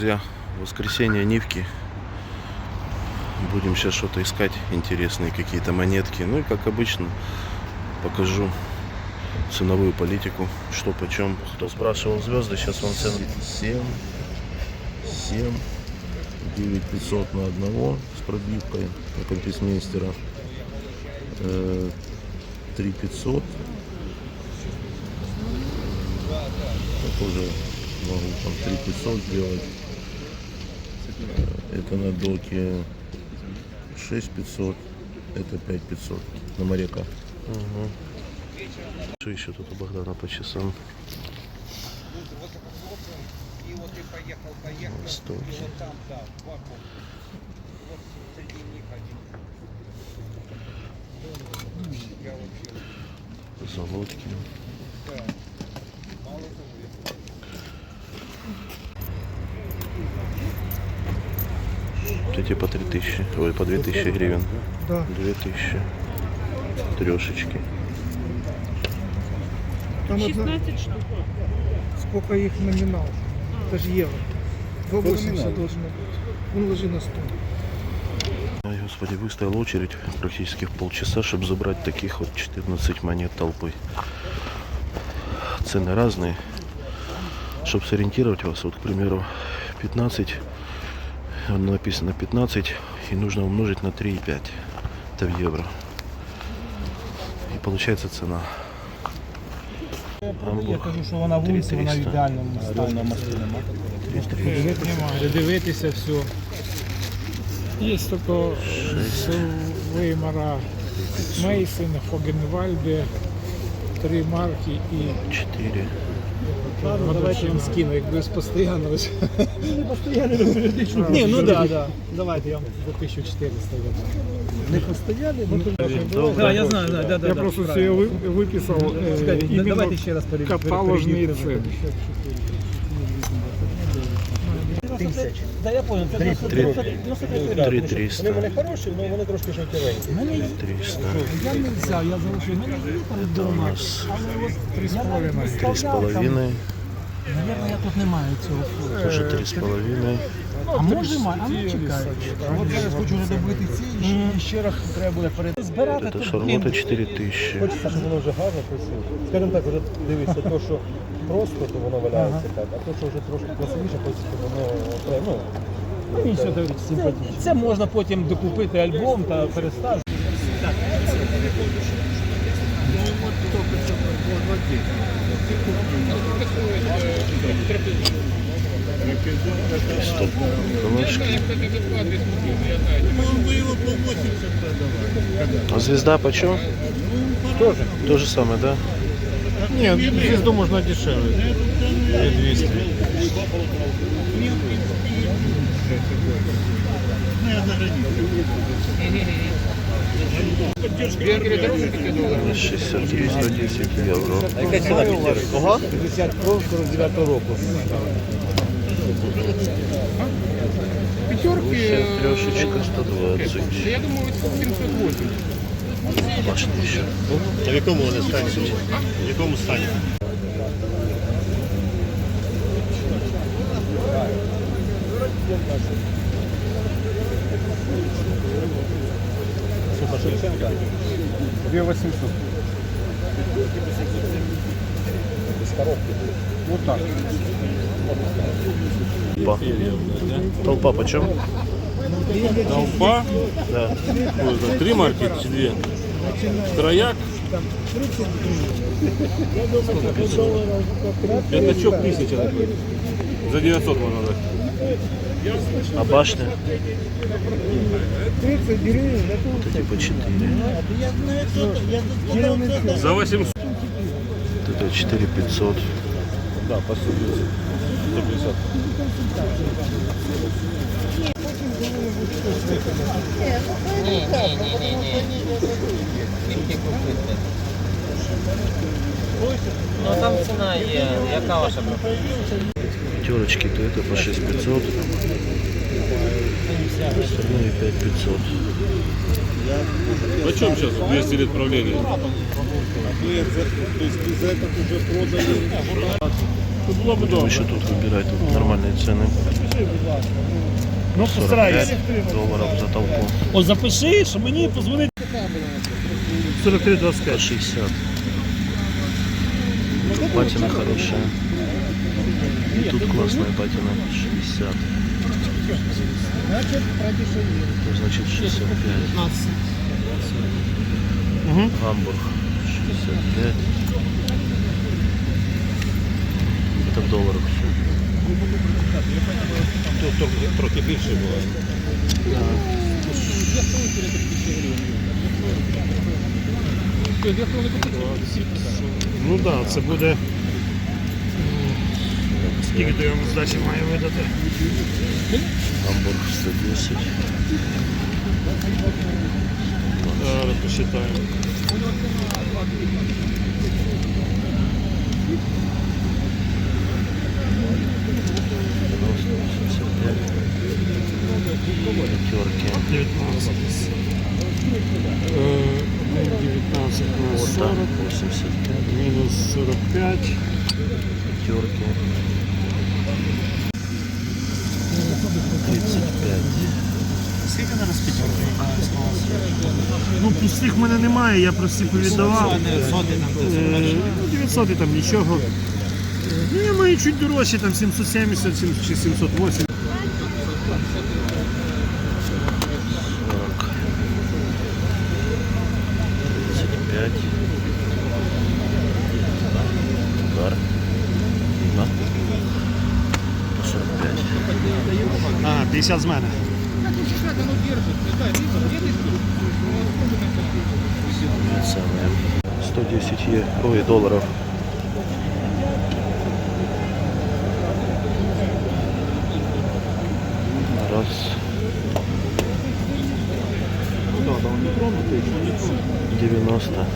друзья, воскресенье Нивки. Будем сейчас что-то искать интересные какие-то монетки. Ну и как обычно покажу ценовую политику, что почем. Кто спрашивал звезды, сейчас вам цены. 7, 7, 9500 на одного с пробивкой от антисмейстера. Э, 3500. Я тоже могу там 3500 сделать. Э, Это на доке 6500. Это 5500 на моряка. Что еще тут у Богдана по часам? Востоке. Золотки. Эти по 3000, ой, по 2000 гривен. Да. 2000. Трешечки. Там одна, 16 штук. сколько их номинал. Это же евро. 280 должно быть. Он ложи на стол. Ой, господи, выстоял очередь практически в полчаса, чтобы забрать таких вот 14 монет толпы. Цены разные. Чтобы сориентировать вас, вот, к примеру, 15, написано 15, и нужно умножить на 3,5. Это в евро. И получается цена. Я кажу, що вона вулиця, вона в 3300. ідеальному стані. Немає, дивитися все. Є тільки з Веймара Мейсон, Фогенвальде, три марки і 4. Ладно, давайте я вам скину, якби з постійно. Ну, не постоянно. Ні, ну да, да. Давайте я вам за 1400 Не постоянно, ну Да, я знаю, да, да, да. Я просто все вы- выписал. э, Давайте ще раз перевіримо. каталожные цены. 30. Да, я понял, це 93 300. Вони мене хороші, але вони трошки жовтіленькі. Мене є. 300. Я не взяв, я залишив. Мене є там вдома. Але от 3,5. 3,5. Наверное, я тут не маю цього. Тоже 3,5. А може має? А ну чекай. От зараз хочу вже добити ці і ще, ще раз треба буде перед. Збирати тут, шармота блін, 4000. Хочеться, щоб воно вже гарно красиво. Скажімо так, вже дивишся, то, що просто, то воно валяється так, а то, що вже трошки красивіше, хочеться, щоб воно окремо, ну, ну, більше дивитися. Це, це можна потім докупити альбом та переставити. Стоп. Колышки. А звезда почем? Тоже. То же самое, да? Ні, звізду можна дешевле. 200. На 69, 110 евро. Яка ціна п'ятерки? Ага. 50 кров 49 року. Пятерки. Трешечка 120. Я думаю, 780. Башня еще. А в якому вони стані? В якому стані? Две 800. Вот так. Толпа. Толпа почем? Толпа, Да. ой, три марки две. Трояк. Пятачок тысяча такой. За 900 можно дать. А башня? 30 гривен, это по 4. За 800 Вот это 4 500. Да, по 150. 150. Ну там ціна є. Яка ваша пропозиція? Пятерочки, то это по 6 500. Остальные 5 500. Почем сейчас 200 лет правления? Було б Будем добре. еще тут выбирать тут нормальные цены. Ну, 45 постарайся. долларов за толпу. О, запиши, що мені позвонить. 43,25. По 60. Тут патина хорошая. И тут классная патина. 60. Это значит 65. Гамбург 65. Это в долларах все. Тут трохи, більше буває. Ну так, да, це буде. м, Скільки то я вам здачі маю видати? Гамбург 110. Зараз посчитаємо. Пятерки. 19. Е, 19 на Вот 40, 85. мінус 45. Пятерки. Скільки на розпітівки? Ну, пустих в мене немає, я просто повіддавав. Е, ну, 900 там нічого. Ну, я маю чуть дорожче, там 770 чи 708. 40. 50 з мене. Самое. 110 е... Ой, долларов. Раз. Девяносто.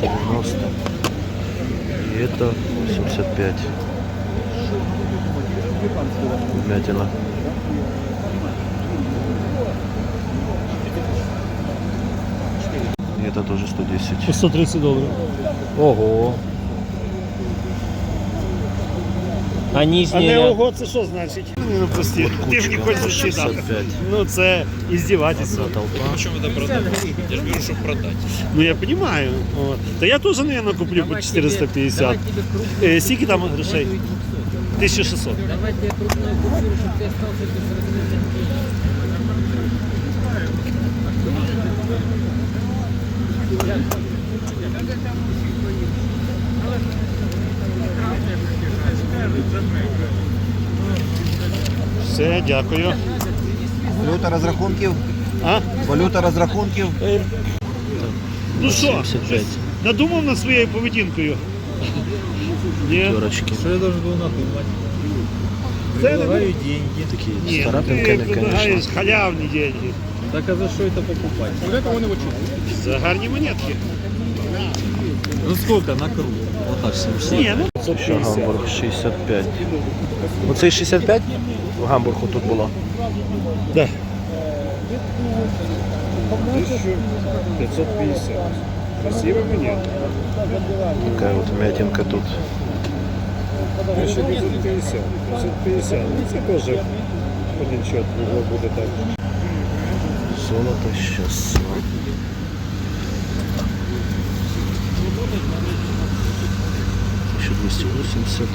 Девяносто. И это 85. Вмятина. И это тоже 110. По 130 доларів. Ого. А А нижняя? не ого, це що значить? Ну, прості. Ти ж не хочеш засчитати. 65. Ну, це іздівательство. Одна толпа. Чому це продати? Я ж беру, щоб продати. Ну, я розумію. От. Та я теж, наверное, куплю по 450. Е, скільки там грошей? 1600. Давайте крупную купюру, чтобы ты остался без разницы. Все, дякую. Валюта розрахунків. А? Валюта розрахунків. Ну що, 75. надумав над своєю поведінкою? Ні. Пятерочки. Что я должен был надумать? Це не Предлагаю деньги. Такие Ні, с ну ти царапинками, предлагаєш конечно. халявні деньги. Так а за что это покупать? За гарні монетки. Ну сколько на круг? Отак 70. Ну, Ще гамбург 65. Оцей 65 в гамбургу тут було? Так. 550. Красиво мені. Така от м'ятінка тут. 550. 550. Ну, це теж один чот буде так. Золото 600. 280.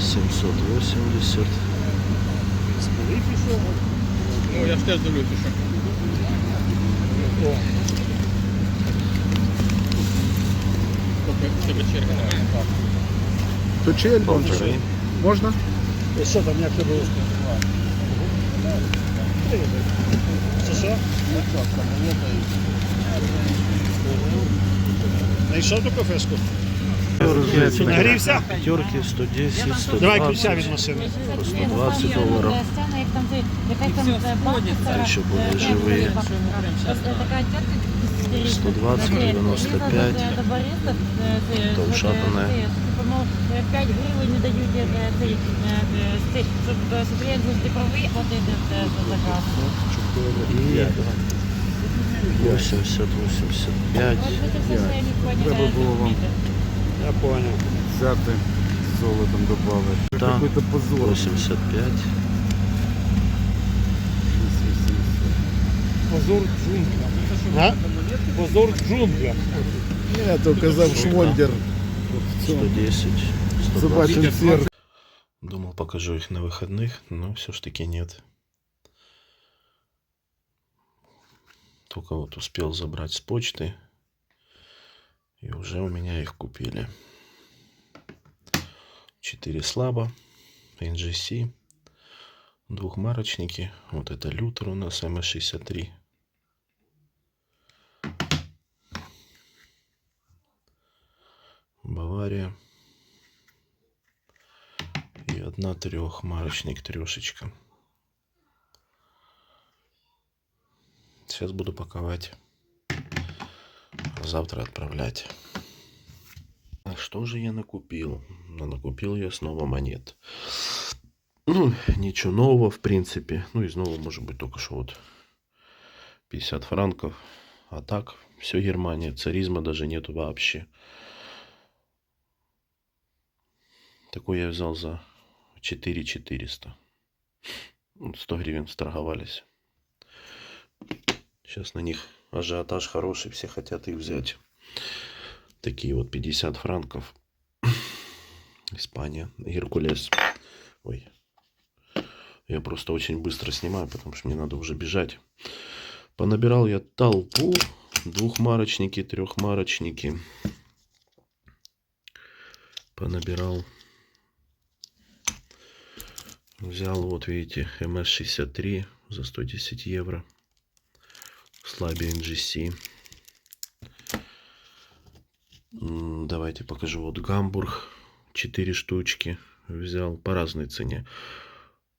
Семьсот восемьдесят. Ну, я ж теж дивлюся, що. Тебе черга. То чи альбом? Можна? І що там, як тебе? Що що? Найшов до кафешку? Нагрівся? П'ятерки, 110, 120. Давай ключа від машини. 120 долларов. Ты еще более живые. 120, 95. Это ушатанная. И 80, 85. Вот это все, что я не поняла. Треба було вам Я понял. взяти з золотом додати. Це Да. Какой-то позор. 85. Позор джунглям. А? Позор джунглям. Ні, то казав Швондер. 110. 120. Собачий серце. Думал, покажу их на выходных, но все ж таки нет. Только вот успел забрать с почты. И уже у меня их купили. 4 слабо. NGC. Двухмарочники. Вот это лютер у нас МС-63. Бавария. И одна трехмарочник трешечка. Сейчас буду паковать. Завтра отправлять. А что же я накупил? Ну, накупил я снова монет. Ну, ничего нового, в принципе. Ну, из нового, может быть, только что вот 50 франков. А так, все Германия. Царизма даже нету вообще. Такой я взял за 4 400. Ну, 100 гривен сторговались. Сейчас на них ажиотаж хороший, все хотят их взять. Такие вот 50 франков. Испания, Геркулес. Ой. Я просто очень быстро снимаю, потому что мне надо уже бежать. Понабирал я толпу. Двухмарочники, трехмарочники. Понабирал. Взял, вот видите, МС-63 за 110 евро. Слабе NGC. Давайте покажу. Вот Гамбург. 4 штучки. Взял по разной цене.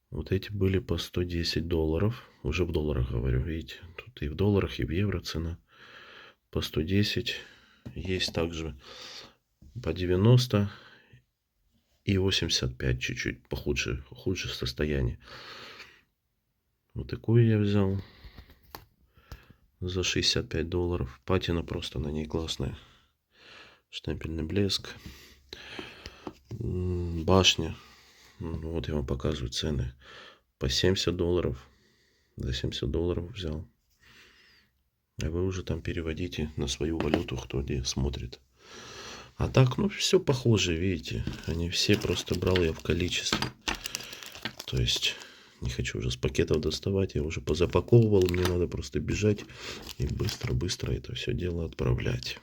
Вот эти были по 110 долларов. Уже в долларах говорю, видите. Тут и в долларах, и в евро цена. По 110. Есть также по 90 и 85 чуть-чуть похудше, худше состояние. Вот такую я взял за 65 долларов. Патина просто на ней классная. Штемпельный блеск. Башня. Вот я вам показываю цены. По 70 долларов. За 70 долларов взял. А вы уже там переводите на свою валюту, кто где смотрит. А так, ну, все похоже, видите. Они все просто брал я в количестве. То есть, не хочу уже с пакетов доставать. Я уже позапаковывал. Мне надо просто бежать и быстро-быстро это все дело отправлять.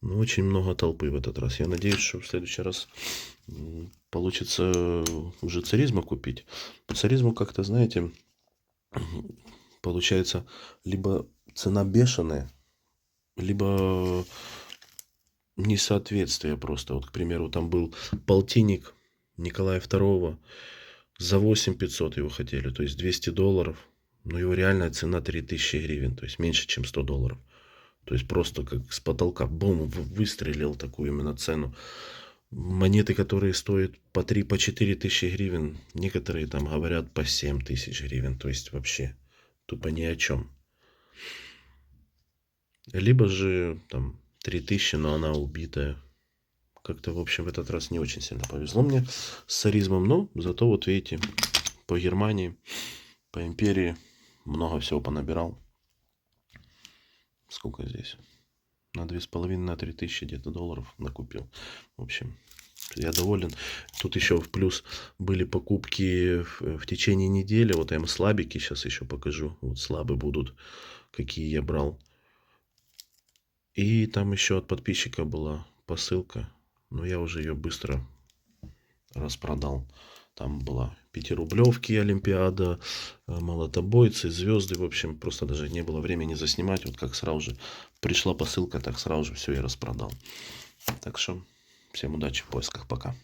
Ну, очень много толпы в этот раз. Я надеюсь, что в следующий раз получится уже царизма купить. По царизму как-то, знаете, получается либо цена бешеная, либо несоответствие просто. Вот, к примеру, там был полтинник Николая II, за 8 500 его хотели, то есть 200 долларов, но его реальная цена 3000 гривен, то есть меньше, чем 100 долларов. То есть просто как с потолка, бум, выстрелил такую именно цену. Монеты, которые стоят по 3, по 4 тысячи гривен, некоторые там говорят по 7 тысяч гривен, то есть вообще тупо ни о чем. Либо же там 3000, но она убитая. Как-то, в общем, в этот раз не очень сильно повезло мне с царизмом. Но зато, вот видите, по Германии, по империи много всего понабирал. Сколько здесь? На две с половиной, на три тысячи где-то долларов накупил. В общем, я доволен. Тут еще в плюс были покупки в, в течение недели. Вот я им слабики сейчас еще покажу. Вот слабые будут, какие я брал. И там еще от подписчика была посылка. Но я уже ее быстро распродал. Там была пятирублевки, Олимпиада, э, молотобойцы, звезды. В общем, просто даже не было времени заснимать. Вот как сразу же пришла посылка, так сразу же все и распродал. Так что всем удачи в поисках. Пока.